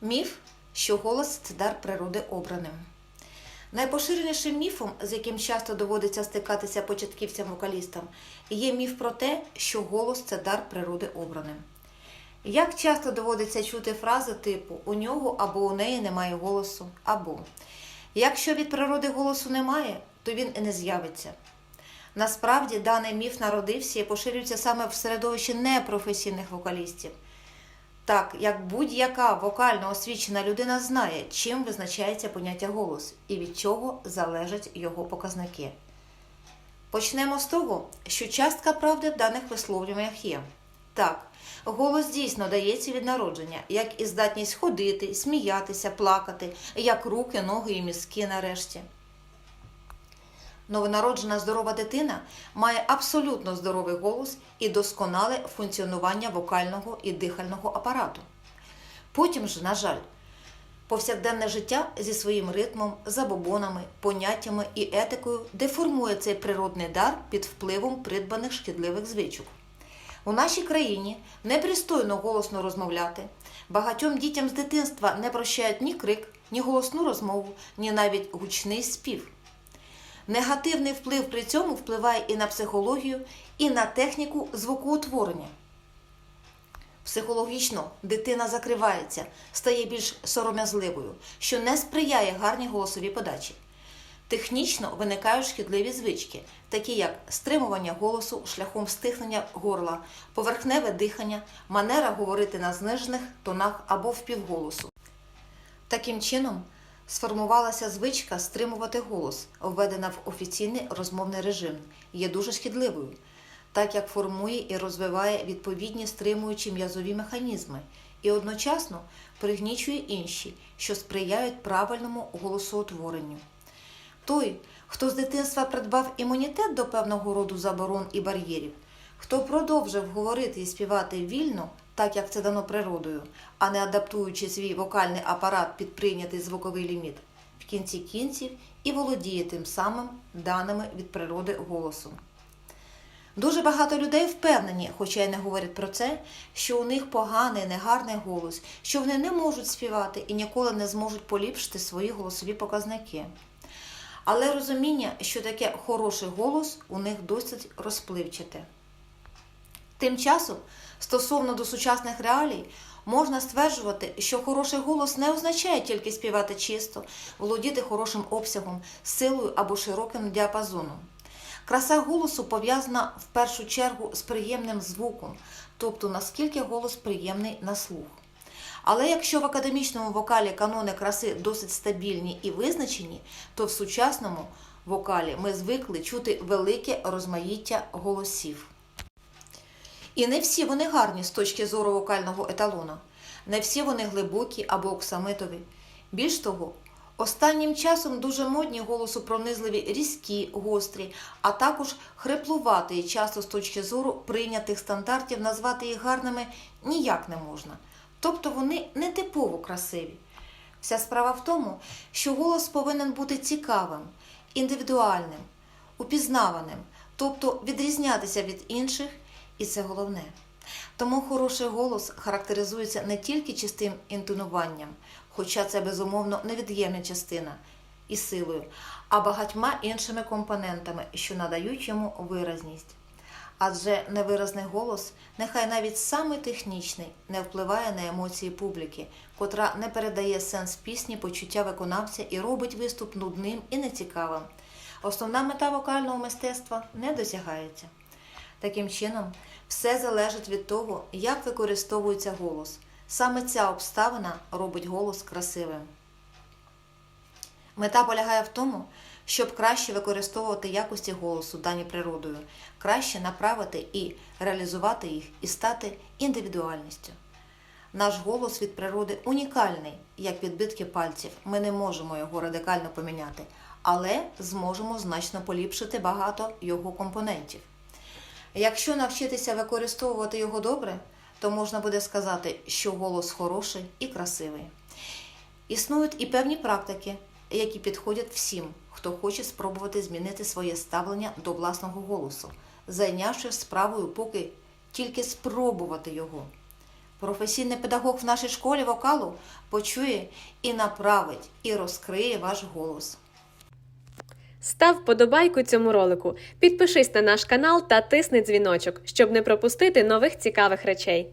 Міф, що голос це дар природи обраним. Найпоширенішим міфом, з яким часто доводиться стикатися початківцям-вокалістам, є міф про те, що голос це дар природи обраним. Як часто доводиться чути фрази типу у нього або у неї немає голосу, або якщо від природи голосу немає, то він і не з'явиться. Насправді даний міф народився і поширюється саме в середовищі непрофесійних вокалістів. Так, як будь-яка вокально освічена людина знає, чим визначається поняття голос і від чого залежать його показники. Почнемо з того, що частка правди в даних висловлюваннях є. Так, голос дійсно дається від народження, як і здатність ходити, сміятися, плакати, як руки, ноги і мізки нарешті. Новонароджена здорова дитина має абсолютно здоровий голос і досконале функціонування вокального і дихального апарату. Потім ж, на жаль, повсякденне життя зі своїм ритмом, забобонами, поняттями і етикою деформує цей природний дар під впливом придбаних шкідливих звичок. У нашій країні непристойно голосно розмовляти. Багатьом дітям з дитинства не прощають ні крик, ні голосну розмову, ні навіть гучний спів. Негативний вплив при цьому впливає і на психологію, і на техніку звукоутворення. Психологічно дитина закривається, стає більш сором'язливою, що не сприяє гарній голосовій подачі. Технічно виникають шкідливі звички, такі як стримування голосу шляхом стихнення горла, поверхневе дихання, манера говорити на знижених тонах або впівголосу. Таким чином, сформувалася звичка стримувати голос, введена в офіційний розмовний режим, є дуже шкідливою, так як формує і розвиває відповідні стримуючі м'язові механізми і одночасно пригнічує інші, що сприяють правильному голосоутворенню. Той, хто з дитинства придбав імунітет до певного роду заборон і бар'єрів, хто продовжив говорити і співати вільно, так як це дано природою, а не адаптуючи свій вокальний апарат під прийнятий звуковий ліміт, в кінці кінців і володіє тим самим даними від природи голосу. Дуже багато людей впевнені, хоча й не говорять про це, що у них поганий, негарний голос, що вони не можуть співати і ніколи не зможуть поліпшити свої голосові показники. Але розуміння, що таке хороший голос, у них досить розпливчате. Тим часом, стосовно до сучасних реалій, можна стверджувати, що хороший голос не означає тільки співати чисто, володіти хорошим обсягом, силою або широким діапазоном. Краса голосу пов'язана в першу чергу з приємним звуком, тобто наскільки голос приємний на слух. Але якщо в академічному вокалі канони краси досить стабільні і визначені, то в сучасному вокалі ми звикли чути велике розмаїття голосів. І не всі вони гарні з точки зору вокального еталона, не всі вони глибокі або оксамитові. Більш того, останнім часом дуже модні голосопронизливі різкі, гострі, а також хриплувати і часто з точки зору прийнятих стандартів назвати їх гарними ніяк не можна. Тобто вони не типово красиві. Вся справа в тому, що голос повинен бути цікавим, індивідуальним, упізнаваним, тобто відрізнятися від інших, і це головне. Тому хороший голос характеризується не тільки чистим інтонуванням, хоча це безумовно невід'ємна частина і силою, а багатьма іншими компонентами, що надають йому виразність. Адже невиразний голос, нехай навіть самий технічний, не впливає на емоції публіки, котра не передає сенс пісні, почуття виконавця і робить виступ нудним і нецікавим. Основна мета вокального мистецтва не досягається. Таким чином, все залежить від того, як використовується голос. Саме ця обставина робить голос красивим. Мета полягає в тому, щоб краще використовувати якості голосу, дані природою, краще направити і реалізувати їх і стати індивідуальністю. Наш голос від природи унікальний, як відбитки пальців. Ми не можемо його радикально поміняти, але зможемо значно поліпшити багато його компонентів. Якщо навчитися використовувати його добре, то можна буде сказати, що голос хороший і красивий. Існують і певні практики, які підходять всім, хто хоче спробувати змінити своє ставлення до власного голосу, зайнявши справою поки тільки спробувати його. Професійний педагог в нашій школі вокалу почує і направить, і розкриє ваш голос. Став вподобайку цьому ролику, підпишись на наш канал та тисни дзвіночок, щоб не пропустити нових цікавих речей.